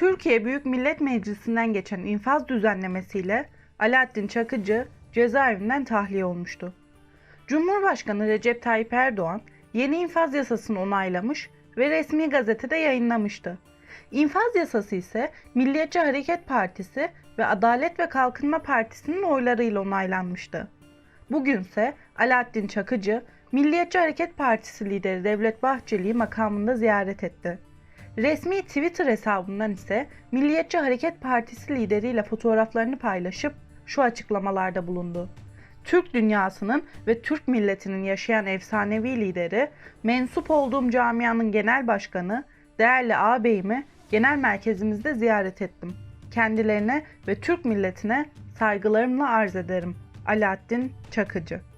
Türkiye Büyük Millet Meclisi'nden geçen infaz düzenlemesiyle Alaaddin Çakıcı cezaevinden tahliye olmuştu. Cumhurbaşkanı Recep Tayyip Erdoğan yeni infaz yasasını onaylamış ve resmi gazetede yayınlamıştı. İnfaz yasası ise Milliyetçi Hareket Partisi ve Adalet ve Kalkınma Partisi'nin oylarıyla onaylanmıştı. Bugünse Alaaddin Çakıcı, Milliyetçi Hareket Partisi lideri Devlet Bahçeli'yi makamında ziyaret etti. Resmi Twitter hesabından ise Milliyetçi Hareket Partisi lideriyle fotoğraflarını paylaşıp şu açıklamalarda bulundu. Türk dünyasının ve Türk milletinin yaşayan efsanevi lideri, mensup olduğum camianın genel başkanı, değerli ağabeyimi genel merkezimizde ziyaret ettim. Kendilerine ve Türk milletine saygılarımla arz ederim. Alaaddin Çakıcı